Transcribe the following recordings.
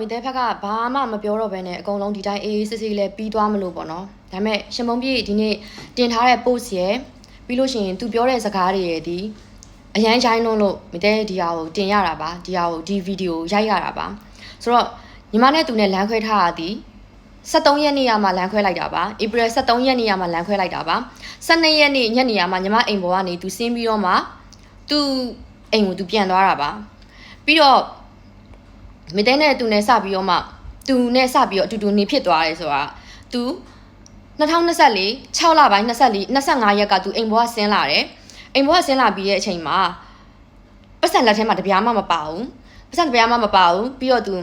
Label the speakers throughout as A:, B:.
A: အစကတော့မိသေးဖက်ကဘာမှမပြောတော့ဘဲနဲ့အကုန်လုံးဒီတိုင်းအေးအေးဆေးဆေးလေးပြီးသွားမလို့ပေါ့နော်ဒါပေမဲ့ရှင်မုံပြေဒီနေ့တင်ထားတဲ့ post ရယ်ပြီးလို့ရှိရင်သူပြောတဲ့စကားတွေရယ်ဒီအရန်ရိုင်းလုံးလို့မိသေးဒီဟာကိုတင်ရတာပါဒီဟာကိုဒီဗီဒီယိုရိုက်ရတာပါဆိုတော့ညီမနဲ့သူနဲ့လမ်းခွဲထားရသည်73ရက်နေ့ရမှာလမ်းခွဲလိုက်တာပါဧပြီ73ရက်နေ့ရမှာလမ်းခွဲလိုက်တာပါ12ရက်နေ့ညနေရမှာညီမအိမ်ပေါ်ကနေသူဆင်းပြီးတော့မှသူအိမ်ကိုသူပြန်သွားတာပါပြီးတော့ မိတဲ့နဲ့သူနဲ့စပြီးတော့မှသူနဲ့စပြီးတော့အတူတူနေဖြစ်သွားတယ်ဆိုတာသူ2024 6လပိုင်း24 25ရက်ကသူအိမ်ဘွားဆင်းလာတယ်အိမ်ဘွားဆင်းလာပြီးတဲ့အချိန်မှာပတ်စံလက်ထဲမှာတပြားမှမပါဘူးပတ်စံတပြားမှမပါဘူးပြီးတော့သူ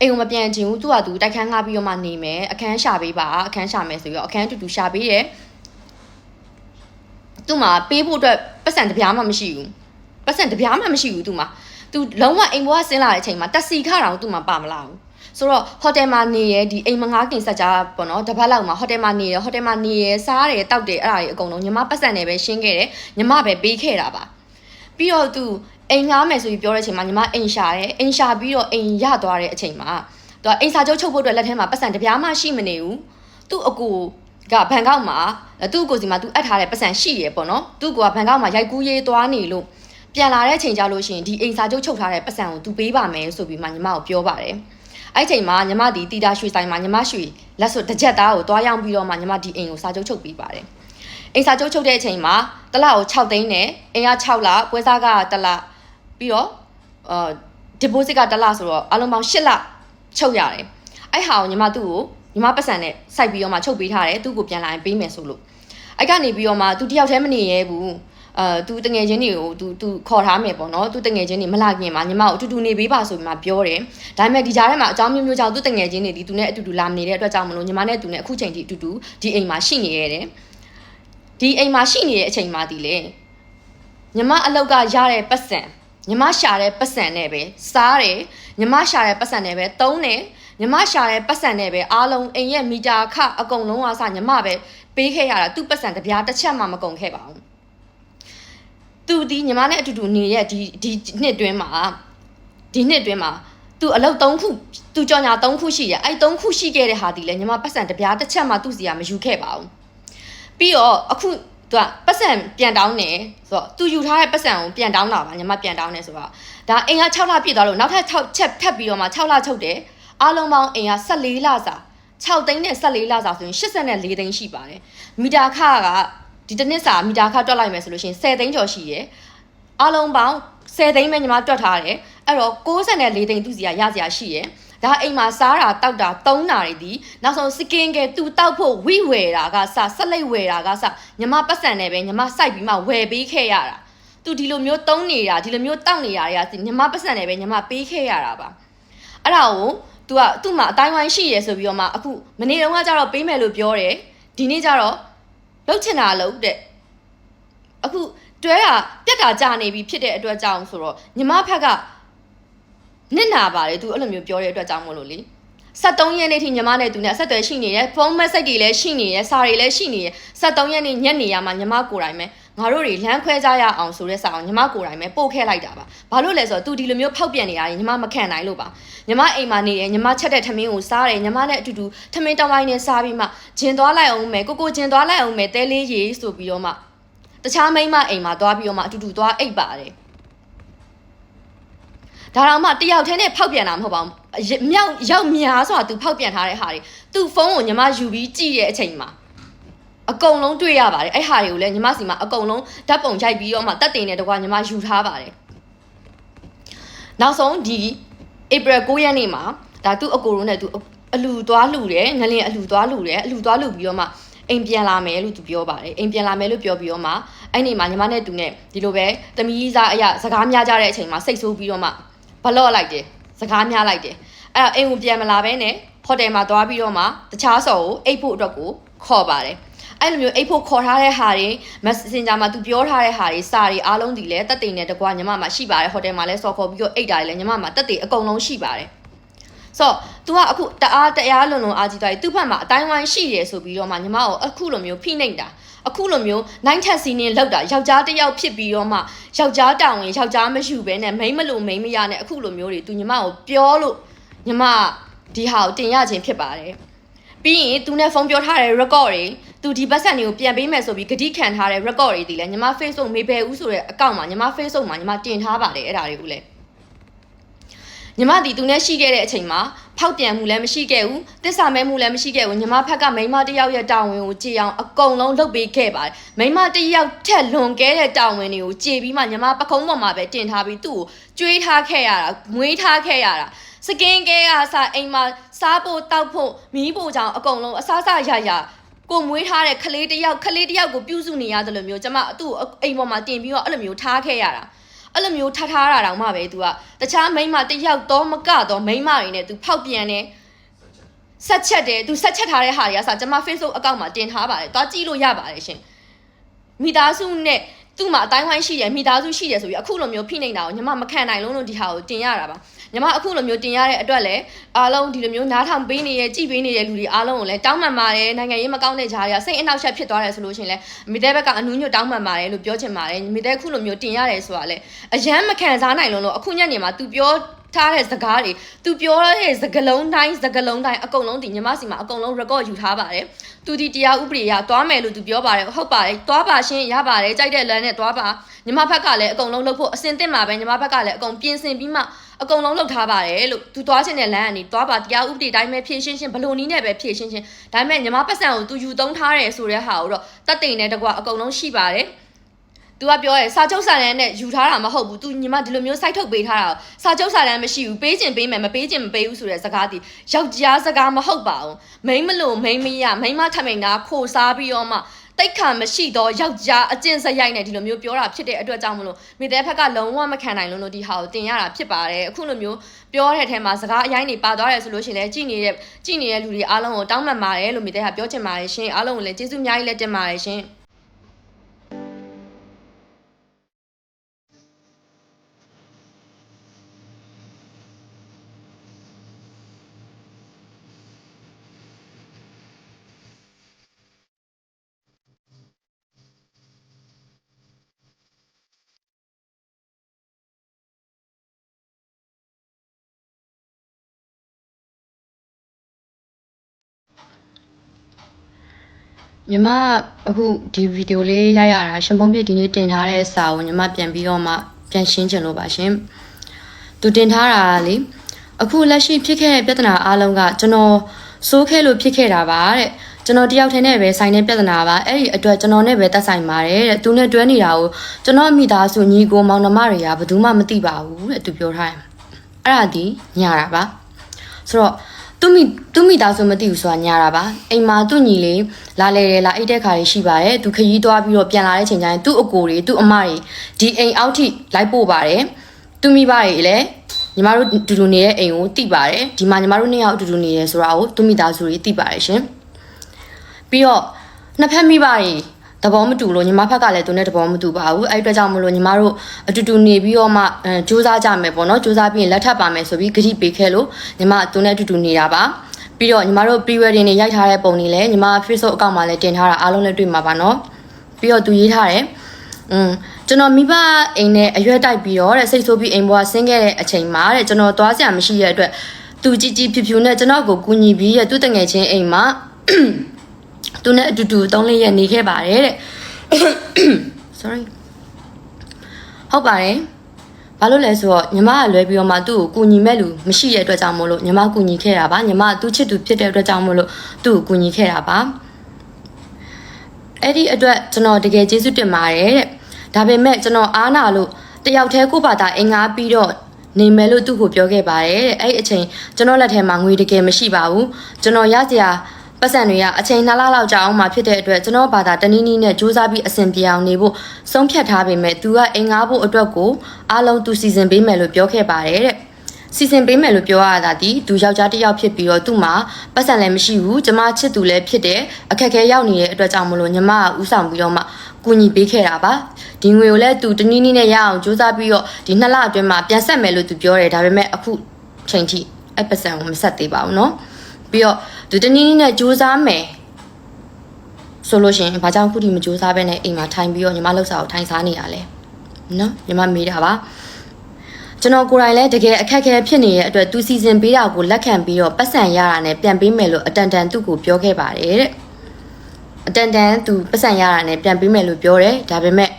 A: အိမ်ကိုမပြန်ချင်ဘူးသူကသူတိုက်ခန်းငှားပြီးတော့မှနေမယ်အခန်းရှာပေးပါအခန်းရှာမယ်ဆိုပြီးတော့အခန်းအတူတူရှာပေးတယ်သူ့မှာပေးဖို့အတွက်ပတ်စံတပြားမှမရှိဘူးပတ်စံတပြားမှမရှိဘူးသူ့မှာ သူလုံးဝအိမ်ဘွားဆင်းလာတဲ့အချိန်မှာတက်စီခါတောင်သူ့မှာပါမလာဘူးဆိုတော့ဟိုတယ်မှာနေရဒီအိမ်မငားခင်ဆက်ကြပေါ့နော်တပတ်လောက်မှာဟိုတယ်မှာနေရဟိုတယ်မှာနေရစားတယ်တောက်တယ်အဲ့ဒါတွေအကုန်လုံးညီမပတ်စံနဲ့ပဲရှင်းခဲ့တယ်ညီမပဲပေးခဲ့တာပါပြီးတော့သူအိမ်ငားမယ်ဆိုပြီးပြောတဲ့အချိန်မှာညီမအိမ်ရှာတယ်အိမ်ရှာပြီးတော့အိမ်ရသွားတဲ့အချိန်မှာသူကအိမ်စာချုပ်ချုပ်ဖို့အတွက်လက်ထဲမှာပတ်စံတပြားမှရှိမနေဘူးသူ့အကူကဘန်ကောက်မှာသူ့ကိုစီမှာသူအပ်ထားတဲ့ပတ်စံရှိရပေါ့နော်သူ့ကဘန်ကောက်မှာရိုက်ကူးရေးသွားနေလို့ ပြန်လာတဲ့အချိန်ကြလို့ရှိရင်ဒီအိမ်စာချုပ်ချုပ်ထားတဲ့ပတ်စံကိုသူပေးပါမယ်ဆိုပြီးမှညီမကိုပြောပါတယ်အဲ့ချိန်မှာညီမဒီတီတာရွှေဆိုင်မှာညီမရွှေလက်စွပ်တစ်ချက်သားကိုသွားရောက်ပြီးတော့မှညီမဒီအိမ်ကိုစာချုပ်ချုပ်ပေးပါတယ်အိမ်စာချုပ်ချုပ်တဲ့အချိန်မှာတစ်လကို6သိန်းနဲ့အိမ်က6လပွဲစားကတစ်လပြီးတော့အာ deposit ကတစ်လဆိုတော့အလုံးပေါင်း8လချုပ်ရတယ်အဲ့ဟာကိုညီမသူ့ကိုညီမပတ်စံနဲ့စိုက်ပြီးတော့မှချုပ်ပေးထားတယ်သူ့ကိုပြန်လာရင်ပေးမယ်ဆိုလို့အဲ့ကနေပြီးတော့မှသူတယောက်တည်းမနေရဲဘူး အာသူတငယ်ချင်းတွေကိုသူသူခေါ်ထားမယ်ပေါ့နော်သူတငယ်ချင်းတွေမလာခင်မှာညီမကိုအတူတူနေပေးပါဆိုပြီးမှပြောတယ်ဒါပေမဲ့ဒီကြားထဲမှာအကြောင်းမျိုးမျိုးကြောင့်သူတငယ်ချင်းတွေဒီသူနဲ့အတူတူလာမနေတဲ့အတွက်ကြောင့်မလို့ညီမနဲ့သူနဲ့အခုချိန်ထိအတူတူဒီအိမ်မှာရှိနေရတယ်ဒီအိမ်မှာရှိနေတဲ့အချိန်မှာဒီလေညီမအလောက်ကရတဲ့ပတ်စံညီမရှာတဲ့ပတ်စံနဲ့ပဲစားတယ်ညီမရှာတဲ့ပတ်စံနဲ့ပဲတုံးတယ်ညီမရှာတဲ့ပတ်စံနဲ့ပဲအားလုံးအိမ်ရဲ့မီတာခအကုန်လုံးအစညီမပဲပေးခဲ့ရတာသူ့ပတ်စံတစ်ပြားတစ်ချက်မှမကုန်ခဲ့ပါဘူး သူဒီညီမနဲ့အတူတူနေရဲ့ဒီဒီနှစ်တွင်းမှာဒီနှစ်တွင်းမှာသူအလုပ်၃ခုသူကြော်ညာ၃ခုရှိရအဲ့၃ခုရှိခဲ့တဲ့ဟာဒီလေညီမပတ်စံတစ်ပြားတစ်ချက်မှသူ့စီကမယူခဲ့ပါဘူးပြီးတော့အခုသူကပတ်စံပြန်တောင်းနေဆိုတော့သူယူထားတဲ့ပတ်စံကိုပြန်တောင်းတာပါညီမပြန်တောင်းနေဆိုတော့ဒါအိမ်က6လပြည့်သွားလို့နောက်ထပ်6ချက်ထပ်ပြီးတော့မှ6လချုပ်တယ်အားလုံးပေါင်းအိမ်က14လစာ6သိန်းနဲ့14လစာဆိုရင်84သိန်းရှိပါတယ်မီတာခက ဒီတစ်နှစ်စာမီတာခတွက်လိုက်မယ်ဆိုလို့ရှိရင်10သိန်းကျော်ရှိရယ်အားလုံးပေါင်း10သိန်းပဲညီမတွက်ထားတယ်အဲ့တော့64သိန်းသူစီကရစရာရှိရယ်ဒါအိမ်မှာစားတာတောက်တာသုံးတာတွေဒီနောက်ဆုံးစကင်ကဲသူတောက်ဖို့ဝိဝယ်တာကစဆက်လိုက်ဝယ်တာကစညီမပတ်စံနဲ့ပဲညီမစိုက်ပြီးမှဝယ်ပေးခဲ့ရတာသူဒီလိုမျိုးသုံးနေတာဒီလိုမျိုးတောက်နေတာတွေကညီမပတ်စံနဲ့ပဲညီမပေးခဲ့ရတာပါအဲ့ဒါကို तू ကသူ့မှာအတိုင်းဝိုင်းရှိရယ်ဆိုပြီးတော့မှအခုမနေ့တုန်းကကျတော့ပေးမယ်လို့ပြောတယ်ဒီနေ့ကျတော့ လှုပ်ချင်တာလှုပ်တဲ့အခုတွဲတာပြက်တာကြာနေပြီဖြစ်တဲ့အတွက်ကြောင့်ဆိုတော့ညီမဖက်ကနစ်နာပါတယ်သူအဲ့လိုမျိုးပြောတဲ့အတွက်ကြောင့်မို့လို့လေ73ရက်နေ့ထိညီမနဲ့သူနဲ့အဆက်အသွယ်ရှိနေတယ်ဖုန်းမက်ဆေ့တွေလည်းရှိနေတယ်စာတွေလည်းရှိနေတယ်73ရက်နေ့ညနေရမှာညီမကိုယ်တိုင်ပဲ ငါတို့တွေလမ်းခွဲကြရအောင်ဆိုတဲ့စာအောင်ညီမကိုယ်တိုင်ပဲပို့ခဲ့လိုက်တာပါဘာလို့လဲဆိုတော့ तू ဒီလိုမျိုးဖောက်ပြန်နေတာညီမမခံနိုင်လို့ပါညီမအိမ်မှာနေတယ်ညီမချက်တဲ့ထမင်းကိုစားတယ်ညီမနဲ့အတူတူထမင်းတောင်းဝိုင်းနဲ့စားပြီးမှဂျင်သွားလိုက်အောင်မယ်ကိုကိုဂျင်သွားလိုက်အောင်မယ်တဲလေးရေဆိုပြီးတော့မှတခြားမိန်းမအိမ်မှာသွားပြီးတော့မှအတူတူသွားအိပ်ပါတယ်ဒါတော့မှတယောက်တည်းနဲ့ဖောက်ပြန်တာမဟုတ်ပါဘူးမြောက်ရောက်များဆိုတာ तू ဖောက်ပြန်ထားတဲ့ဟာတွေ तू ဖုန်းကိုညီမယူပြီးကြည့်တဲ့အချိန်မှာ အကုန်လုံးတွေ့ရပါတယ်အဲ့ဟာတွေကိုလည်းညီမစီမှာအကုန်လုံးဓာတ်ပုံရိုက်ပြီးတော့မှတက်တင်တဲ့တကွာညီမယူထားပါတယ်နောက်ဆုံးဒီဧပြီ9ရက်နေ့မှာဒါသူ့အကိုရုံးနဲ့သူအလူသွားလှူတယ်ငလင်အလူသွားလှူတယ်အလူသွားလှူပြီးတော့မှအိမ်ပြန်လာမယ်လို့သူပြောပါတယ်အိမ်ပြန်လာမယ်လို့ပြောပြီးတော့မှအဲ့ဒီမှာညီမနဲ့သူနဲ့ဒီလိုပဲတမီးစားအရာစကားများကြတဲ့အချိန်မှာစိတ်ဆိုးပြီးတော့မှဘလော့လိုက်တယ်စကားများလိုက်တယ်အဲ့တော့အိမ်ကိုပြန်မလာဘဲနဲ့ဟိုတယ်မှာသွားပြီးတော့မှတခြားဆော်ကိုအိတ်ဖို့အတွက်ကိုခေါ်ပါတယ် အဲ့လိုမျိုးအိတ်ဖို့ခေါ်ထားတဲ့ဟာတွေ Messenger မှာသူပြောထားတဲ့ဟာတွေစာတွေအားလုံးဒီလဲတက်တိန်နဲ့တကွာညီမမှာရှိပါတယ်ဟိုတယ်မှာလဲဆော်ခေါ်ပြီးတော့အိတ်တာတွေလဲညီမမှာတက်တိန်အကုန်လုံးရှိပါတယ်ဆိုတော့ तू ကအခုတအားတရားလွန်လွန်အားကြီးသွားပြီသူ့ဘက်မှာအတိုင်းဝိုင်းရှိရဆိုပြီးတော့မှညီမကိုအခုလိုမျိုးဖိနှိပ်တာအခုလိုမျိုးနိုင်ထက်စီနင်းလောက်တာယောက်ျားတစ်ယောက်ဖြစ်ပြီးတော့မှယောက်ျားတောင်ဝင်ယောက်ျားမယူဘဲနဲ့မိန်းမလို့မိန်းမရနဲ့အခုလိုမျိုးတွေ तू ညီမကိုပြောလို့ညီမဒီဟာကိုတင်ရခြင်းဖြစ်ပါတယ်ပြီးရင်သူနဲ့ဖုန်းပြောထားတဲ့ record တွေ သူဒီပတ်စံတွေကိုပြန်ပေးမယ်ဆိုပြီးဂတိခံထားတဲ့ record တွေဒီလဲညီမ Facebook မေဘယ်ဦးဆိုတဲ့အကောင့်မှာညီမ Facebook မှာညီမတင်ထားပါတယ်အဲ့ဒါတွေကိုလည်းညီမဒီသူနဲ့ရှိခဲ့တဲ့အချိန်မှာဖောက်ပြန်မှုလည်းမရှိခဲ့ဘူးတစ္ဆာမဲမှုလည်းမရှိခဲ့ဘူးညီမဖက်ကမိန်းမတစ်ယောက်ရဲ့တာဝန်ကိုကြည်အောင်အကုန်လုံးလုပ်ပေးခဲ့ပါတယ်မိန်းမတစ်ယောက်ထက်လွန်ခဲ့တဲ့တာဝန်တွေကိုကြည်ပြီးမှညီမပခုံးပေါ်မှာပဲတင်ထားပြီးသူ့ကိုကြွေးထားခဲ့ရတာမွေးထားခဲ့ရတာစကင်ကဲကစအိမ်မှာစားဖို့တောက်ဖို့မီးဖို့ကြောင့်အကုန်လုံးအစားစားရရ ကိုမွေးထားတဲ့ခလေးတစ်ယောက်ခလေးတစ်ယောက်ကိုပြုစုနေရတယ်လို့မျိုးကျမသူ့ကိုအိမ်ပေါ်မှာတင်ပြီးတော့အဲ့လိုမျိုးထားခဲ့ရတာ အဲ့လိုမျိုးထားထားတာတောင်မှပဲ तू ကတခြားမိန်းမတစ်ယောက်တော့မကတော့မိန်းမတွေနဲ့ तू ဖောက်ပြန်တယ်ဆက်ချက်တယ် तू ဆက်ချက်ထားတဲ့ဟာတွေကစကျွန်မ Facebook အကောင့်မှာတင်ထားပါတယ်တွားကြည့်လို့ရပါတယ်ရှင်မိသားစုနဲ့သူ့မှာအတိုင်းဝိုင်းရှိတယ်မိသားစုရှိတယ်ဆိုပြီးအခုလိုမျိုးဖိနှိပ်တာကိုညီမမခံနိုင်လုံးလို့ဒီဟာကိုတင်ရတာပါ ညီမအခုလိုမျိုးတင်ရတဲ့အတွက်လည်းအားလုံးဒီလိုမျိုးနားထောင်ပေးနေတဲ့ကြည်ပေးနေတဲ့လူတွေအားလုံးကိုလည်းတောင်းပန်ပါတယ်နိုင်ငံရေးမကောင်းတဲ့ဂျားတွေကစိတ်အနှောက်အယှက်ဖြစ်သွားတယ်ဆိုလို့ရှိရင်လည်းမိတဲ့ဘက်ကအနူးညွတ်တောင်းပန်ပါတယ်လို့ပြောချင်ပါတယ်မိတဲ့အခုလိုမျိုးတင်ရတယ်ဆိုတာလည်းအရန်မခံစားနိုင်လုံးလို့အခုညနေမှာ तू ပြော ထားတဲ့စကားတွေသူပြောတဲ့စကလုံးတိုင်းစကလုံးတိုင်းအကုန်လုံးဒီညီမစီမှာအကုန်လုံး record ယူထားပါတယ်သူဒီတရားဥပဒေအရသွားမယ်လို့သူပြောပါတယ်ဟုတ်ပါတယ်သွားပါရှင်ရပါတယ်ကြိုက်တဲ့လမ်းနဲ့သွားပါညီမဘက်ကလည်းအကုန်လုံးလုပ်ဖို့အစင်သင့်မှာပဲညီမဘက်ကလည်းအကုန်ပြင်ဆင်ပြီးမှအကုန်လုံးလုပ်ထားပါတယ်လို့သူသွားခြင်းတဲ့လမ်းကနေသွားပါတရားဥပဒေတိုင်းပဲဖြည့်ရှင်းရှင်းဘလို့နီးနဲ့ပဲဖြည့်ရှင်းရှင်းဒါပေမဲ့ညီမပတ်စံကိုသူယူသုံးထားတယ်ဆိုတဲ့ဟာကိုတော့တတ်သိန်နဲ့တကွာအကုန်လုံးရှိပါတယ် तू ကပြောရဲစာချုပ်စာတမ်းနဲ့ယူထားတာမဟုတ်ဘူး तू ညီမဒီလိုမျိုး site ထုတ်ပေးထားတာစာချုပ်စာတမ်းမရှိဘူးပေးချင်ပေးမယ်မပေးချင်မပေးဘူးဆိုတဲ့စကားဒီယောက်ျားစကားမဟုတ်ပါဘူးမိန်းမလို့မိန်းမရမိန်းမထမိန်တာခိုစားပြီးတော့မှတိတ်ခါမရှိတော့ယောက်ျားအကျင့်စရိုက်နဲ့ဒီလိုမျိုးပြောတာဖြစ်တဲ့အတွက်ကြောင့်မလို့မိတဲ့ဖက်ကလုံးဝမခံနိုင်လို့လို့ဒီဟာကိုတင်ရတာဖြစ်ပါတယ်အခုလိုမျိုးပြောတဲ့အထက်မှာစကားအရင်နေပါသွားတယ်ဆိုလို့ရှိရင်လည်းကြည်နေတဲ့ကြည်နေတဲ့လူတွေအားလုံးကိုတောင်းပန်ပါတယ်လို့မိတဲ့ကပြောချင်ပါတယ်ရှင်အားလုံးကိုလည်းကျေးဇူးအများကြီးလက်တင်ပါတယ်ရှင် ညီမအခုဒီဗီဒီယိုလေးရိုက်ရတာရှင်ပုံပြဒီနေ့တင်ထားတဲ့စာကိုညီမပြန်ပြီးတော့မှပြန်ရှင်းချင်လို့ပါရှင်။သူတင်ထားတာကလေအခုလက်ရှိဖြစ်ခဲ့တဲ့ပြဿနာအားလုံးကကျွန်တော်စိုးခဲလို့ဖြစ်ခဲ့တာပါတဲ့။ကျွန်တော်တယောက်တည်းနဲ့ပဲဆိုင်တဲ့ပြဿနာပါအဲ့ဒီအတွက်ကျွန်တော်နဲ့ပဲသက်ဆိုင်ပါတယ်တဲ့။သူနဲ့တွဲနေတာကိုကျွန်တော်မိသားစုညီကိုမောင်နှမတွေကဘယ်သူမှမသိပါဘူးတဲ့သူပြောထားတယ်။အဲ့ဒါဒီညာတာပါ။ဆိုတော့ သူမိသူမိသားစုမသိဘူးဆိုတာညာတာပါအိမ်မှာသူ့ညီလေးလာလေတယ်လာအိတ်တဲ့ခါတွေရှိပါတယ်သူခရီးသွားပြီးတော့ပြန်လာတဲ့ချိန်ကျရင်သူ့အကိုတွေသူ့အမတွေဒီအိမ်အောက်ထိလိုက်ပို့ပါတယ်သူမိဘတွေလည်းညီမတို့တူတူနေတဲ့အိမ်ကိုတိပါတယ်ဒီမှာညီမတို့နှစ်ယောက်အတူတူနေတယ်ဆိုတာကိုသူမိသားစုတွေတိပါတယ်ရှင်ပြီးတော့နှစ်ဖက်မိဘတွေ သဘောမတူလို့ညီမဖက်ကလည်းသူနဲ့သဘောမတူပါဘူးအဲ့အတွက်ကြောင့်မလို့ညီမတို့အတူတူနေပြီးတော့မှအဲစူးစမ်းကြမယ်ပေါ့နော်စူးစမ်းပြီးရင်လက်ထပ်ပါမယ်ဆိုပြီးဂတိပေးခဲ့လို့ညီမသူနဲ့အတူတူနေတာပါပြီးတော့ညီမတို့ pre-wedding တွေရိုက်ထားတဲ့ပုံတွေလည်းညီမ Facebook အကောင့်မှာလည်းတင်ထားတာအားလုံးလည်းတွေ့မှာပါနော်ပြီးတော့သူရေးထားတယ်อืมကျွန်တော်မိဘအိမ်နဲ့အရွက်တိုက်ပြီးတော့တဲ့စိတ်ဆိုးပြီးအိမ်ဘွားဆင်းခဲ့တဲ့အချိန်မှာတဲ့ကျွန်တော်သွားစရာမရှိတဲ့အတွက်သူကြည်ကြည်ဖြူဖြူနဲ့ကျွန်တော်ကိုကူညီပြီးရဲ့သူတငယ်ချင်းအိမ်မှာ သူနဲ့အတူတူသုံးလေးရက်နေခဲ့ပါတယ်တဲ့ sorry ဟုတ်ပါတယ်ဘာလို့လဲဆိုတော့ညီမကလွဲပြီးတော့မှသူ့ကိုကူညီမဲ့လူမရှိတဲ့အတွက်ကြောင့်မို့လို့ညီမကူညီခဲ့တာပါညီမသူ့ချစ်သူဖြစ်တဲ့အတွက်ကြောင့်မို့လို့သူ့ကိုကူညီခဲ့တာပါအဲ့ဒီအတွက်ကျွန်တော်တကယ်ကျေးဇူးတင်ပါတယ်တဲ့ဒါပေမဲ့ကျွန်တော်အားနာလို့တယောက်တည်းကိုယ့်ဘာသာအင်္ဂါပြီးတော့နေမယ်လို့သူ့ကိုပြောခဲ့ပါတယ်တဲ့အဲ့ဒီအချိန်ကျွန်တော်လက်ထဲမှာငွေတကယ်မရှိပါဘူးကျွန်တော်ရစရာ ပတ်စံတွေကအချိန်နှစ်လလောက်ကြာအောင်မှဖြစ်တဲ့အတွက်ကျွန်တော်ဘာသာတနည်းနည်းနဲ့စူးစမ်းပြီးအဆင်ပြေအောင်နေဖို့ဆုံးဖြတ်ထားပေမဲ့သူကအင်္ဂါဖို့အတွက်ကိုအားလုံးသူစီစဉ်ပေးမယ်လို့ပြောခဲ့ပါတယ်တဲ့စီစဉ်ပေးမယ်လို့ပြောရတာဒီသူယောက်ျားတစ်ယောက်ဖြစ်ပြီးတော့သူ့မှာပတ်စံလည်းမရှိဘူးကျမချစ်သူလည်းဖြစ်တယ်အခက်အခဲရောက်နေတဲ့အတွက်ကြောင့်မလို့ညီမကဥဆောင်ပြီးတော့မှကူညီပေးခဲ့တာပါဒီငွေကိုလည်းသူတနည်းနည်းနဲ့ရအောင်စူးစမ်းပြီးတော့ဒီနှစ်လအတွင်းမှာပြန်ဆက်မယ်လို့သူပြောတယ်ဒါပေမဲ့အခုချိန်ထိအဲ့ပတ်စံကိုမဆက်သေးပါဘူးเนาะပြီးတော့ သူတနည်းနည်းနဲ့စူးစမ်းမယ်ဆိုလို့ရှိရင်ဘာကြောင့်ခုထိမစူးစမ်းဘဲနဲ့အိမ်မှာထိုင်ပြီးတော့ညီမလှုပ်စာကိုထိုင်စားနေရလဲနော်ညီမမေးတာပါ ကျွန်တော်ကိုယ်တိုင်လည်းတကယ်အခက်အခဲဖြစ်နေတဲ့အတွက်သူစီစဉ်ပေးတာကိုလက်ခံပြီးတော့ပတ်စံရတာနဲ့ပြန်ပေးမယ်လို့အတန်တန်သူ့ကိုပြောခဲ့ပါတယ်တဲ့အတန်တန်သူပတ်စံရတာနဲ့ပြန်ပေးမယ်လို့ပြောတယ်ဒါပေမဲ့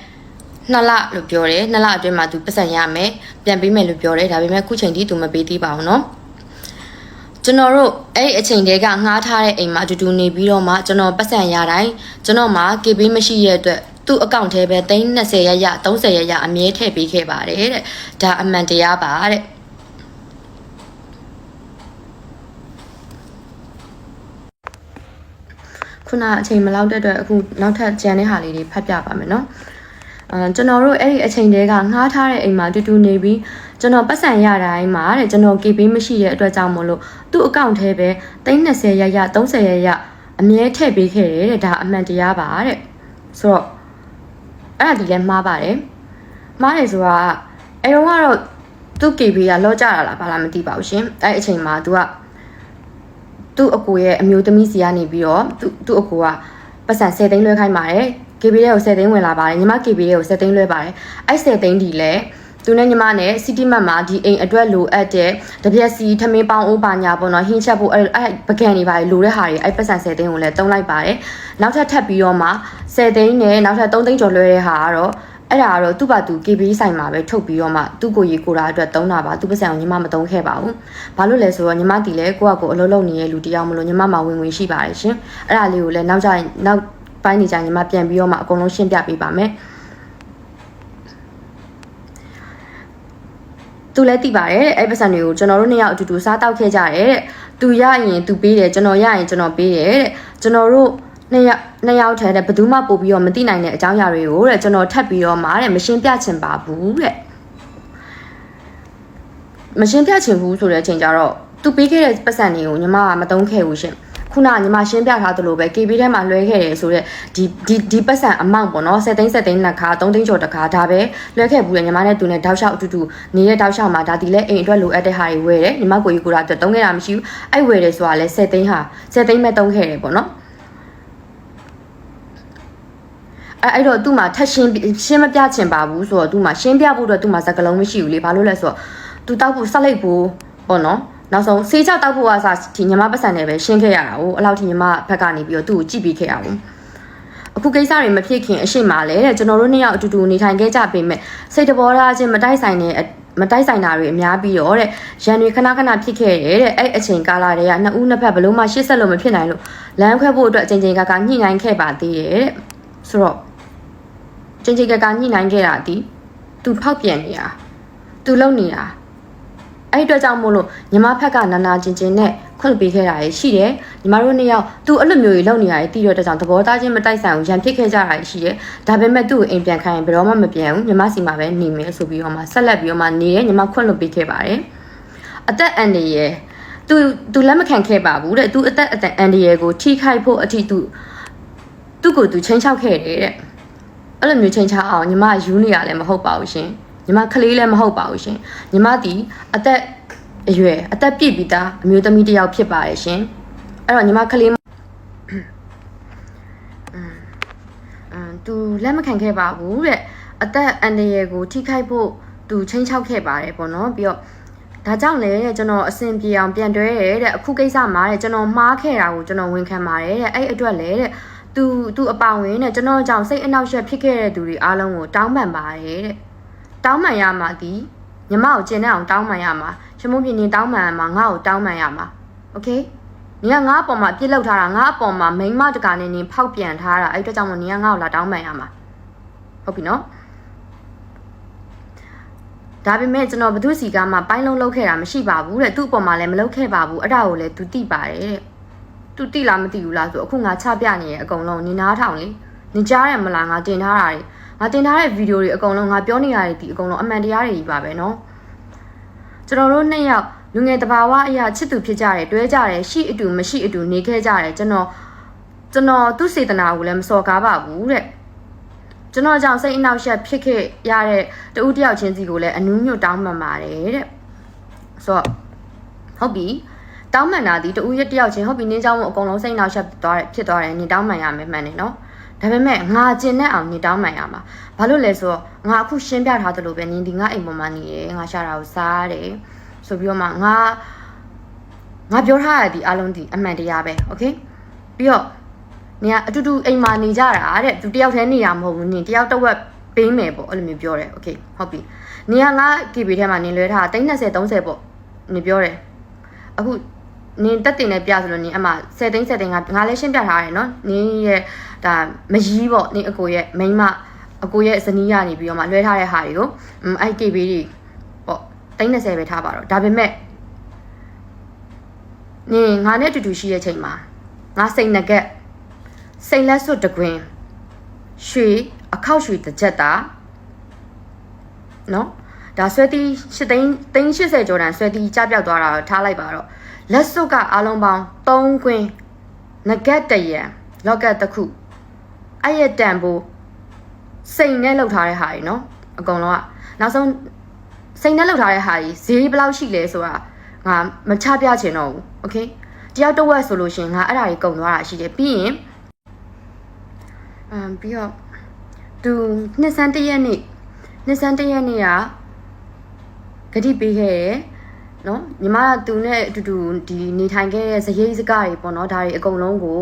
A: နှစ်လလို့ပြောတယ်နှစ်လအတွင်းမှာသူပတ်စံရမယ်ပြန်ပေးမယ်လို့ပြောတယ်ဒါပေမဲ့ခုချိန်ထိသူမပေးသေးပါဘူးเนาะ ကျွန်တော်တို့အဲ့ဒီအချိန်တည်းကငှားထားတဲ့အိမ်မှာအတူတူနေပြီးတော့မှကျွန်တော်ပတ်စံရတိုင်းကျွန်တော်မှာ KB မရှိရတဲ့အတွက်သူ့အကောင့်ထဲပဲ320ရရ30ရရအမြဲထည့်ပေးခဲ့ပါတယ်တဲ့ဒါအမှန်တရားပါတဲ့ခုနအချိန်မလောက်တဲ့အတွက်အခုနောက်ထပ်ကြံတဲ့ဟာလေးတွေဖတ်ပြပါမယ်နော်အဲ ကျွန်တော်တို့အဲ့ဒီအချိန်တည်းကငှားထားတဲ့အိမ်မှာတူတူနေပြီးကျွန်တော်ပတ်စံရတိုင်းမှာတဲ့ကျွန်တော် KB မရှိတဲ့အတွက်ကြောင့်မလို့သူ့အကောင့်ထဲပဲ320ရရ30ရရအမြဲထည့်ပေးခဲ့တယ်တဲ့ဒါအမှန်တရားပါတဲ့ဆိုတော့အဲ့ဒါဒီလည်းမှားပါတယ်မှားတယ်ဆိုတာအဲတော့ကတော့သူ့ KB ကလောကြတာလားဘာလားမသိပါဘူးရှင်အဲ့အချိန်မှာ तू ကသူ့အကိုရဲ့အမျိုးသမီးစီကနေပြီးတော့သူ့သူ့အကိုကပတ်စံ10သိန်းလွှဲခိုင်းပါတယ် KB ရဲ့ကို10သိန်းဝင်လာပါတယ်ညီမ KB ရဲ့ကို10သိန်းလွှဲပါတယ်အဲ့10သိန်းဒီလဲသူနဲ့ညီမနဲ့ City Map မှာဒီအိမ်အတွက်လိုအပ်တဲ့တပြက်စီထမင်းပေါင်းအိုးပါညာပေါ့နော်ဟင်းချက်ဖို့အဲ့အဲ့ပကံတွေပါလိုတဲ့ဟာတွေအဲ့ပတ်စံ10သိန်းကိုလည်းတုံးလိုက်ပါတယ်နောက်ထပ်ထပ်ပြီးတော့မှ10သိန်းနဲ့နောက်ထပ်3သိန်းကျော်လွှဲတဲ့ဟာကတော့အဲ့ဒါကတော့သူ့ဘာသူ KB ဆိုင်မှာပဲထုတ်ပြီးတော့မှသူ့ကိုရီကိုတာအတွက်တုံးတာပါသူ့ပတ်စံကိုညီမမတုံးခဲ့ပါဘူးဘာလို့လဲဆိုတော့ညီမတီလဲကိုယ့်အကိုအလုပ်လုပ်နေတဲ့လူတယောက်မလို့ညီမမှာဝင်ဝင်ရှိပါတယ်ရှင်အဲ့ဒါလေးကိုလည်းနောက်ကျရင်နောက် ပိုင်းနေကြညီမပြန်ပြီးတော့မှအကုန်လုံးရှင်းပြပေးပါမယ်သူလည်းသိပါတယ်တဲ့အဲ့ပတ်စံတွေကိုကျွန်တော်တို့နှစ်ယောက်အတူတူစားတောက်ခဲ့ကြတယ်တဲ့သူရရင်သူပေးတယ်ကျွန်တော်ရရင်ကျွန်တော်ပေးတယ်တဲ့ကျွန်တော်တို့နှစ်ယောက်နှစ်ယောက်ထဲတဲ့ဘယ်သူမှပို့ပြီးတော့မသိနိုင်တဲ့အကြောင်းအရာတွေကိုတဲ့ကျွန်တော်ထပ်ပြီးတော့မှာတဲ့မရှင်းပြချင်ပါဘူးတဲ့မရှင်းပြချင်ဘူးဆိုတဲ့အချိန်ကျတော့သူပေးခဲ့တဲ့ပတ်စံတွေကိုညီမကမတုံးခဲ့ဘူးရှင် ခုနကညီမရှင်းပြထားသလိုပဲ KB ထဲမှာလွှဲခဲ့တယ်ဆိုတော့ဒီဒီဒီပတ်စံအမောင့်ပေါ့နော်7သိန်း7သိန်းနှစ်ခါ3သိန်းကျော်တစ်ခါဒါပဲလွှဲခဲ့ဘူးလေညီမနဲ့သူနဲ့တောက်လျှောက်အတူတူနေတဲ့တောက်လျှောက်မှာဒါဒီလဲအိမ်အတွက်လိုအပ်တဲ့ဟာတွေဝယ်တယ်ညီမကိုကြီးကိုတာအတွက်တုံးခဲ့တာမရှိဘူးအဲ့ဝယ်တယ်ဆိုတာလဲ7သိန်းဟာ7သိန်းမဲ့တုံးခဲ့တယ်ပေါ့နော်အဲ့အဲ့တော့သူ့မှာထက်ရှင်းရှင်းမပြချင်ပါဘူးဆိုတော့သူ့မှာရှင်းပြဖို့အတွက်သူ့မှာစကလုံးမရှိဘူးလေဘာလို့လဲဆိုတော့သူတောက်ဖို့ဆက်လိုက်ဖို့ပေါ့နော် နောက်ဆုံးဆေးချတောက်ဖို့ကစားဒီညီမပတ်စံနဲ့ပဲရှင်းခဲ့ရတာကိုအဲ့လောက်ထိညီမဘက်ကနေပြီးတော့သူ့ကိုကြည့်ပြီးခဲ့ရအောင်အခုကိစ္စတွေမဖြစ်ခင်အရှိမလဲတဲ့ကျွန်တော်တို့နှစ်ယောက်အတူတူနေထိုင်ခဲ့ကြပေမဲ့စိတ်တဘောထားချင်းမတိုက်ဆိုင်တဲ့မတိုက်ဆိုင်တာတွေအများပြီးတော့တဲ့ရန်တွေခဏခဏဖြစ်ခဲ့တယ်တဲ့အဲ့အချိန်ကာလတွေကနှစ်ဦးနှစ်ဖက်ဘလို့မှရှေ့ဆက်လို့မဖြစ်နိုင်လို့လမ်းခွဲဖို့အတွက်အချိန်ချင်းကကညှိနှိုင်းခဲ့ပါသေးတယ်တဲ့ဆိုတော့ချင်းချင်းကကညှိနှိုင်းခဲ့တာဒီသူဖောက်ပြန်နေတာသူလုံနေတာ အဲ့အတွက်ကြောင့်မို့လို့ညီမဖက်ကနာနာချင်းချင်းနဲ့ခွင့်ပေးခဲ့တာရှိတယ်ညီမတို့နှစ်ယောက်သူအဲ့လိုမျိုးကြီးလုပ်နေရတယ်တီးတော့တဲ့ကြောင့်သဘောသားချင်းမတိုက်ဆိုင်ဘူးရန်ဖြစ်ခဲ့ကြတာရှိတယ်ဒါပေမဲ့သူ့ကိုအိမ်ပြန်ခိုင်းရင်ဘယ်တော့မှမပြန်ဘူးညီမစီမှာပဲနေမယ်ဆိုပြီးတော့မှဆက်လက်ပြီးတော့မှနေတယ်ညီမခွင့်လုပ်ပေးခဲ့ပါတယ်အသက်အန္တရာယ်သူသူလက်မခံခဲ့ပါဘူးတဲ့သူအသက်အသက်အန္တရာယ်ကိုထိခိုက်ဖို့အထိသူသူ့ကိုသူချင်းချောက်ခဲ့တယ်တဲ့အဲ့လိုမျိုးချင်းချောက်အောင်ညီမယူနေရလည်းမဟုတ်ပါဘူးရှင် ညီမကလေးလည်းမဟုတ်ပါဘူးရှင်ညီမဒီအသက်အရွယ်အသက်ပြည့်ပြီးသားအမျိုးသမီးတစ်ယောက်ဖြစ်ပါရဲ့ရှင်အဲ့တော့ညီမကလေးအမ်သူလက်မခံခဲ့ပါဘူးတဲ့အသက်အန္တရာယ်ကိုထိခိုက်ဖို့သူချင်းချောက်ခဲ့ပါတယ်ပေါ့နော်ပြီးတော့ဒါကြောင့်လေတဲ့ကျွန်တော်အဆင်ပြေအောင်ပြန်တွဲတယ်တဲ့အခုကိစ္စမှာတဲ့ကျွန်တော်မှားခဲ့တာကိုကျွန်တော်ဝန်ခံပါတယ်တဲ့အဲ့အတွက်လေတဲ့သူသူအပောင်ဝင်တဲ့ကျွန်တော်ကြောင့်စိတ်အနှောက်အယှက်ဖြစ်ခဲ့တဲ့သူတွေအားလုံးကိုတောင်းပန်ပါတယ်တဲ့ တောင်းပန်ရမှာဒီညီမကိုကျင်တဲ့အောင်တောင်းပန်ရမှာရှမုံပြင်းနေတောင်းပန်မှာငါ့ကိုတောင်းပန်ရမှာโอเคနင်ကငါ့အပေါ်မှာပြစ်လောက်ထားတာငါ့အပေါ်မှာမိန်းမတကာနဲ့နင်ဖောက်ပြန်ထားတာအဲ့အတွက်ကြောင့်မို့နင်ကငါ့ကိုလာတောင်းပန်ရမှာဟုတ်ပြီနော်ဒါပေမဲ့ကျွန်တော်ဘသူစီကမှပိုင်းလုံးလောက်ခဲ့တာမရှိပါဘူးတဲ့သူ့အပေါ်မှာလည်းမလောက်ခဲ့ပါဘူးအဲ့ဒါကိုလည်း तू သိပါတယ်တဲ့ तू သိလားမသိဘူးလားဆိုအခုငါချပြနေရဲ့အကုန်လုံးနင်နားထောင်လေနင်ကြားရမလားငါတင်ထားတာတွေ ငါတင်ထားတဲ့ဗီဒီယိုတွေအကုန်လုံးငါပြောနေရတဲ့ဒီအကုန်လုံးအမှန်တရားတွေကြီးပါပဲเนาะကျွန်တော်တို့နှစ်ယောက်လူငယ်တဘာဝအရာချစ်သူဖြစ်ကြတယ်တွဲကြတယ်ရှိအတူမရှိအတူနေခဲ့ကြတယ်ကျွန်တော်ကျွန်တော်သူ့စေတနာကိုလည်းမစော်ကားပါဘူးတဲ့ကျွန်တော်ကြောင့်စိတ်အနှောက်အယှက်ဖြစ်ခဲ့ရတဲ့တဦးတယောက်ချင်းစီကိုလည်းအနူးညွတ်တောင်းပန်ပါတယ်တဲ့ဆိုတော့ဟုတ်ပြီတောင်းပန်တာဒီတဦးရတယောက်ချင်းဟုတ်ပြီနင်းเจ้าမို့အကုန်လုံးစိတ်အနှောက်အယှက်ဖြစ်သွားတယ်ဖြစ်သွားတယ်နင်တောင်းပန်ရမယ်မှန်တယ်နော် ဒါပေမဲ့ငါကျင်တဲ့အောင်နေတောင်းမှန်ရမှာဘာလို့လဲဆိုတော့ငါအခုရှင်းပြထားသလိုပဲနင်ဒီငါအိမ်ပေါ်မှာနေရငါရှာတာကိုစားရတယ်ဆိုပြီးတော့မှငါငါပြောထားရသည်အလုံးဒီအမှန်တရားပဲโอเคပြီးတော့နေကအတူတူအိမ်မှာနေကြတာတဲ့သူတယောက်တည်းနေရမဟုတ်ဘူးနင်တယောက်တစ်ဝက်ပေးမယ်ပေါ့အဲ့လိုမျိုးပြောတယ်โอเคဟုတ်ပြီနေကငါ KB ထဲမှာနင်လွဲထားတာ30 30ပေါ့နင်ပြောတယ်အခုနင်တက်တင်နဲ့ပြဆိုလို့နင်အမှ10သိန်း10သိန်းကငါလည်းရှင်းပြထားရတယ်နော်နင်ရဲ့ ဒါမကြီးပေါ့နင်အကိုရဲ့မိန်းမအကိုရဲ့ဇနီးကနေပြီးတော့မှလွဲထားတဲ့ဟာတွေကိုအဲ့ KB တွေပေါ့30ပဲထားပါတော့ဒါပေမဲ့နင်ငါနဲ့တူတူရှိတဲ့ချိန်မှာငါစိတ်ငကက်စိတ်လက်စွတ်တကွင်းရွှေအခောက်ရွှေတစ်ချက်တာနော်ဒါဆွဲတီး၈သိန်းသိန်း80ကျော်တန်ဆွဲတီးကြပြောက်သွားတာတော့ထားလိုက်ပါတော့လက်စွပ်ကအလုံးပေါင်း3ကွင်းငကက်တရံလော့ကတ်တစ်ခု အဲ့ရတန်ဖို့စိတ်နဲ့လောက်ထားတဲ့ဟာကြီးနော်အကုန်လုံးကနောက်ဆုံးစိတ်နဲ့လောက်ထားတဲ့ဟာကြီးဈေးဘယ်လောက်ရှိလဲဆိုတာငါမချပြချင်တော့ဘူးโอเคတယောက်တစ်ဝက်ဆိုလို့ရှရင်ငါအဲ့ဒါကြီးကုန်သွားတာရှိတယ်ပြီးရင်အမ်ပြီးတော့သူနှစ်ဆန်းတစ်ရက်နေ့နှစ်ဆန်းတစ်ရက်နေ့ကဂတိပေးခဲ့ရယ်နော်ညီမကသူနဲ့အတူတူဒီနေထိုင်ခဲ့တဲ့ဇရိတ်စကားတွေပေါ့နော်ဒါတွေအကုန်လုံးကို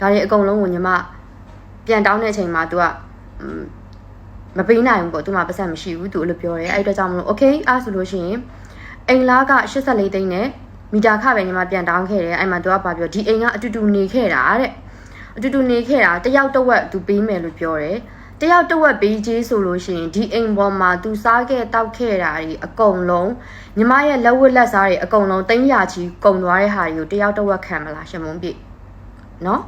A: ဒါတွေအကုန်လုံးကိုညီမ ပြန်တောင်းတဲ့အချိန်မှာ तू ကမပေးနိုင်ဘူးပေါ့သူမှပတ်စံမရှိဘူးသူအဲ့လိုပြောတယ်အဲ့အတွက်ကြောင့်မလို့ okay အားဆိုလို့ရှိရင်အိမ်လားက84သိန်းနဲ့မီတာခပဲညီမပြန်တောင်းခဲ့တယ်အဲ့မှာ तू ကပါပြောဒီအိမ်ကအတူတူနေခဲ့တာတဲ့အတူတူနေခဲ့တာတယောက်တစ်ဝက် तू ပေးမယ်လို့ပြောတယ်တယောက်တစ်ဝက်ပေးကြီးဆိုလို့ရှိရင်ဒီအိမ်ပေါ်မှာ तू စားခဲ့တောက်ခဲ့တာတွေအကုန်လုံးညီမရဲ့လက်ဝတ်လက်စားတွေအကုန်လုံးသိန်းရာချီကုန်သွားတဲ့ဟာတွေကိုတယောက်တစ်ဝက်ခံမလားရှင်မုံပြည့်နော်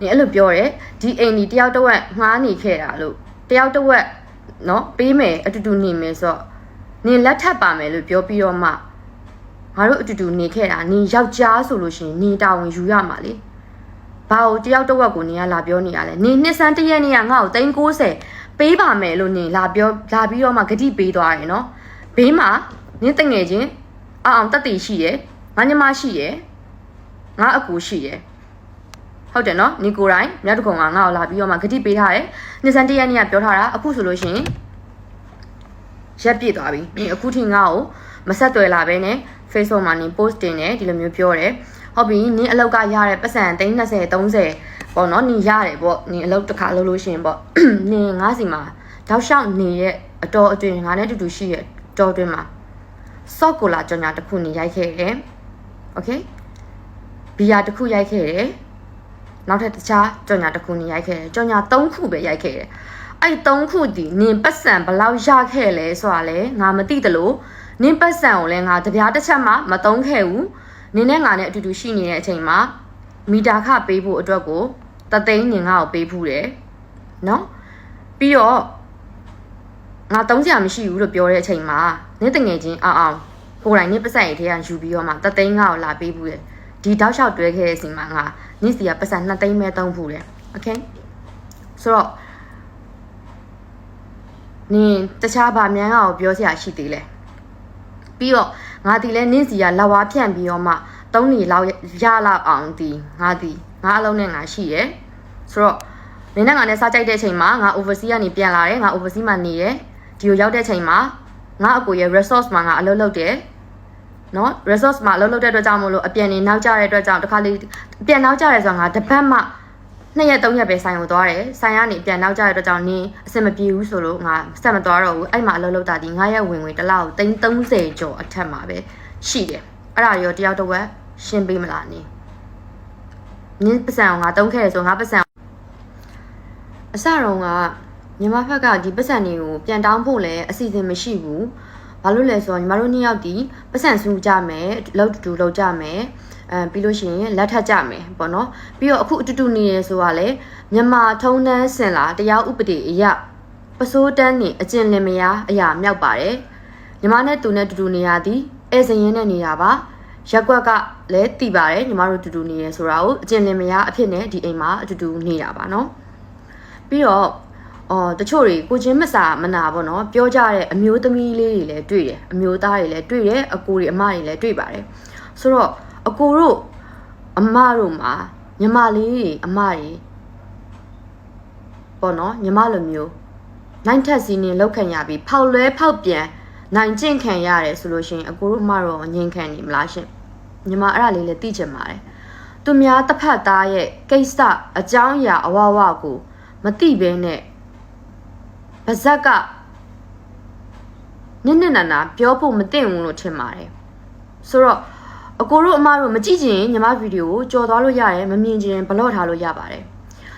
A: နေအဲ့လိုပြောတယ်ဒီအိမ်ဒီတယောက်တစ်ဝက်ငှားနေခဲ့တာလို့တယောက်တစ်ဝက်နော်ပေးမယ်အတူတူနေမယ်ဆိုတော့နင်လက်ထပ်ပါမယ်လို့ပြောပြီးတော့မှငါတို့အတူတူနေခဲ့တာနင်ယောက်ျားဆိုလို့ရှိရင်နင်တာဝန်ယူရမှာလေဘာလို့တယောက်တစ်ဝက်ကိုနင်ကလာပြောနေရလဲနင်နှစ်ဆန်းတစ်ရက်နေ့ကငါ့ကို390ပေးပါမယ်လို့နင်လာပြောလာပြီးတော့မှဂတိပေးသွားတယ်နော်ဘေးမှာနင်တငယ်ချင်းအအောင်တက်တည်ရှိရယ်ငါညီမရှိရယ်ငါအကူရှိရယ် ဟုတ်တယ်နော်နီကိုတိုင်းမြတ်တခုံကငါ့ကိုလာပြီးတော့မှဂတိပေးထားတယ်နှစ်စန်းတရက်နေ့ကပြောထားတာအခုဆိုလို့ရှိရင်ရက်ပြည့်သွားပြီနင်အခုထိငါ့ကိုမဆက်သွယ်လာဘဲနဲ့ Facebook မှာနင် post တင်တယ်ဒီလိုမျိုးပြောတယ်ဟုတ်ပြီနင်အလောက်ကရတဲ့ပတ်စံ30 30ပေါ့နော်နင်ရတယ်ပေါ့နင်အလောက်တစ်ခါလုပ်လို့ရှိရင်ပေါ့နင်ငါးစီမှာတောက်လျှောက်နေရဲ့အတော်အတွင်ငါနဲ့အတူတူရှိရဲ့တော်တွင်မှာဆော့ကိုလာကြောင်ညာတစ်ခုနေရိုက်ခဲ့တယ်။ Okay ဘီယာတစ်ခုရိုက်ခဲ့တယ်။ နောက်ထပ်တခြားကြော်ညာတစ်ခုနင်ရိုက်ခဲ့တယ်ကြော်ညာ3ခုပဲရိုက်ခဲ့တယ်အဲ့3ခုဒီနင်ပတ်စံဘလောက်ရခဲ့လဲဆိုတာလဲငါမသိတလို့နင်ပတ်စံကိုလဲငါတပြားတစ်ချက်မှမသုံးခဲ့ဘူးနင်းနဲ့ငါနဲ့အတူတူရှိနေတဲ့အချိန်မှာမီတာခပေးဖို့အတွက်ကိုတသိန်းညင်ငါ့ကိုပေးဖူးတယ်နော်ပြီးတော့ငါတုံးစရာမရှိဘူးလို့ပြောတဲ့အချိန်မှာနင်းတငယ်ချင်းအောင်အောင်ကိုယ်တိုင်နင်းပတ်စံရေးထဲကယူပြီးတော့မှတသိန်းငါ့ကိုလာပေးဖူးတယ်ဒီတောက်လျှောက်တွဲခဲ့တဲ့အချိန်မှာငါ နင်းစီကပတ်စံ2သိန်းပဲသုံးဖူးတယ်โอเคဆိုတော့နင်းတခြားဗာမြန်ငါ့ကိုပြောစရာရှိသေးလဲပြီးတော့ငါဒီလဲနင်းစီကလက်ဝါးဖြန့်ပြီးတော့မှသုံးနေလောက်ရလောက်အောင်ဒီငါဒီငါအလုံးနဲ့ငါရှိရယ်ဆိုတော့နင်းနဲ့ငါနဲ့စားကြိုက်တဲ့အချိန်မှာငါ overseas ကနေပြန်လာတယ်ငါ overseas မှာနေရယ်ဒီကိုရောက်တဲ့အချိန်မှာငါအကိုရဲ့ resource မှာငါအလုပ်လုပ်တယ် နော် resource မှာအလုပ်လုပ်တဲ့အတွက်ကြောင့်မို့လို့အပြန်နေနောက်ကျတဲ့အတွက်ကြောင့်တခါလေအပြန်နောက်ကျရဲဆိုတော့ငါတပတ်မှနှစ်ရက်သုံးရက်ပဲဆိုင်ကိုသွားတယ်ဆိုင်ကနေပြန်နောက်ကျတဲ့အတွက်ကြောင့်နင်းအဆင်မပြေဘူးဆိုလို့ငါဆက်မသွားတော့ဘူးအဲ့မှာအလုပ်လုပ်တာဒီ9ရက်ဝင်ဝင်တစ်လောက်သိန်း30ကျော်အထက်မှာပဲရှိတယ်အဲ့ဒါရောတယောက်တစ်ဝက်ရှင်းပေးမလားနင်းနင်းပတ်စံကိုငါတုံးခဲ့တယ်ဆိုငါပတ်စံအစတော့ကညီမဖက်ကဒီပတ်စံတွေကိုပြန်တောင်းဖို့လည်းအစီအစဉ်မရှိဘူး ဘာလို့လဲဆိုတော့ညီမတို့နှစ်ယောက်ဒီပတ်စံစုကြမယ်လောက်တူလောက်ကြမယ်အဲပြီးလို့ရှိရင်လက်ထပ်ကြမယ်ပေါ့နော်ပြီးတော့အခုအတူတူနေရဆိုတာလေမြန်မာထုံးတန်းစင်လာတရားဥပဒေအရပစိုးတန်းနေအကျင့်လင်မယားအရာမြောက်ပါတယ်ညီမနဲ့သူနဲ့တူတူနေရသည်အဲစရင်နဲ့နေတာပါရက်ကွက်ကလည်းတည်ပါတယ်ညီမတို့တူတူနေရဆိုတာကိုအကျင့်လင်မယားအဖြစ်နဲ့ဒီအိမ်မှာအတူတူနေတာပါနော်ပြီးတော့ အော်တချို့တွေကိုချင်းမစာမနာပေါ့နော်ပြောကြတဲ့အမျိုးသမီးလေးတွေလည်းတွေ့တယ်အမျိုးသားတွေလည်းတွေ့တယ်အကိုတွေအမတွေလည်းတွေ့ပါတယ်ဆိုတော့အကိုတို့အမတို့မှာညီမလေးတွေအမတွေပေါ့နော်ညီမလိုမျိုးနိုင်ထက်စီးနေလောက်ခံရပြီးဖောက်လွဲဖောက်ပြန်နိုင်ကျင့်ခံရတယ်ဆိုလို့ရှိရင်အကိုတို့မှတော့ငြင်ခံနေမလားရှင်ညီမအဲ့ဒါလေးလည်းသိချင်ပါတယ်သူများတစ်ဖက်သားရဲ့ကိစ္စအကြောင်းအရာအဝဝကိုမသိဘဲနဲ့ ဗဇက်ကနစ်နစ်နာနာပြောဖို့မသင့်ဘူးလို့ထင်ပါတယ်ဆိုတော့အကိုတို့အမတို့မကြည့်ချင်ရင်ညီမဗီဒီယိုကိုကြော်သွားလို့ရတယ်မမြင်ချင်ဘလော့ထားလို့ရပါတယ်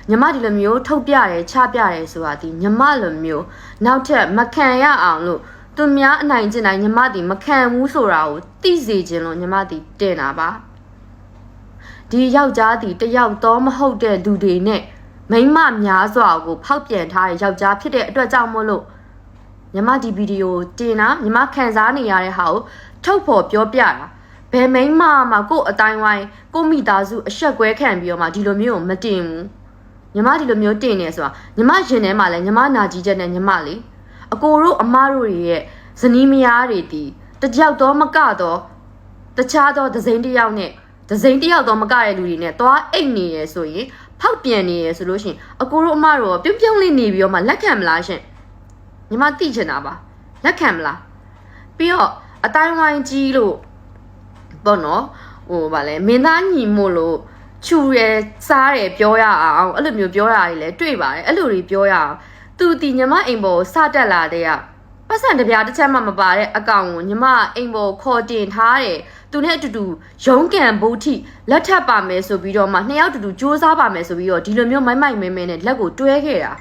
A: ညီမဒီလိုမျိုးထုတ်ပြတယ်ချပြတယ်ဆိုတာဒီညီမလိုမျိုးနောက်ထပ်မခံရအောင်လို့သူများအနိုင်ကျင့်တိုင်းညီမဒီမခံဘူးဆိုတာကိုသိစေခြင်းလို့ညီမဒီတင်တာပါဒီယောက်ျားဒီတယောက်တော့မဟုတ်တဲ့လူတွေနဲ့ မိန်းမများစွာကိုဖောက်ပြန်ထားတဲ့ယောက်ျားဖြစ်တဲ့အတွက်ကြောင့်မို့လို့ညီမဒီဗီဒီယိုတင်တာညီမခံစားနေရတဲ့ဟာကိုထုတ်ဖော်ပြောပြတာဘယ်မိန်းမမှကို့အတိုင်းဝိုင်းကို့မိသားစုအဆက်ကွဲခံပြီးတော့မှဒီလိုမျိုးကိုမတင်ဘူးညီမဒီလိုမျိုးတင်နေဆိုတာညီမရင်ထဲမှာလဲညီမနာကြီးချက်နဲ့ညီမလေအကိုတို့အမတို့တွေရဲ့ဇနီးမယားတွေတီတကြောက်တော့မကတော့တခြားသောဒဇိန်တစ်ယောက်နဲ့ဒဇိန်တစ်ယောက်တော့မကတဲ့လူတွေနဲ့သွားအိတ်နေရဆိုရင် ဖောက်ပြန်နေရဆိုလို့ရှိရင်အကိုတို့အမတို့ပြုံးပြုံးလေးနေပြီးတော့မှလက်ခံမလားရှင်ညီမသိချင်တာပါလက်ခံမလားပြီးတော့အတိုင်းဝိုင်းကြီးလို့ပေါ့နော်ဟိုဗာလဲမင်းသားညီမို့လို့ချူရယ်စားရယ်ပြောရအောင်အဲ့လိုမျိုးပြောတာတွေလည်းတွေ့ပါတယ်အဲ့လိုတွေပြောရအောင်သူတီညီမအိမ်ပေါ်ကိုစတက်လာတဲ့က ပတ်စံတစ်ပြားတစ်ချက်မှမပါတဲ့အကောင်ကိုညီမအိမ်ပေါ်ခေါ်တင်ထားတယ်သူနဲ့အတူတူရုံးကန်ဘုတ်ထိလက်ထပ်ပါမယ်ဆိုပြီးတော့မှနှစ်ယောက်အတူတူစူးစမ်းပါမယ်ဆိုပြီးတော့ဒီလိုမျိုးမိုက်မိုက်မဲမဲနဲ့လက်ကိုတွဲခဲ့တာ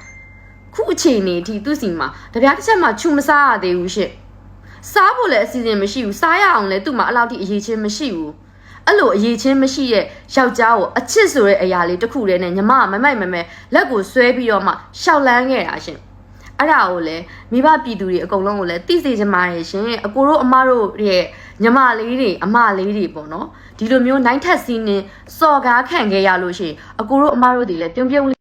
A: ခုအချိန်နေအထိသူ့စီမှာတပြားတစ်ချက်မှချူမစားရသေးဘူးရှင့်စားဖို့လည်းအစီအစဉ်မရှိဘူးစားရအောင်လည်းသူ့မှာအဲ့လောက်ထိအရေးချင်းမရှိဘူးအဲ့လိုအရေးချင်းမရှိတဲ့ယောက်ျားကိုအချစ်ဆိုတဲ့အရာလေးတစ်ခုတည်းနဲ့ညီမကမမိုက်မမဲလက်ကိုဆွဲပြီးတော့မှရှောက်လန်းခဲ့တာရှင် အဲ့ဒါကိုလည်းမိဘပြည်သူတွေအကုန်လုံးကိုလည်းသိစေချင်ပါတယ်ရှင်အကိုတို့အမတို့ရဲ့ညီမလေးတွေအမလေးတွေပေါ့နော်ဒီလိုမျိုးနိုင်ထက်စီးနေစော်ကားခံခဲ့ရလို့ရှိရင်အကိုတို့အမတို့တွေလည်းပြုံးပြုံး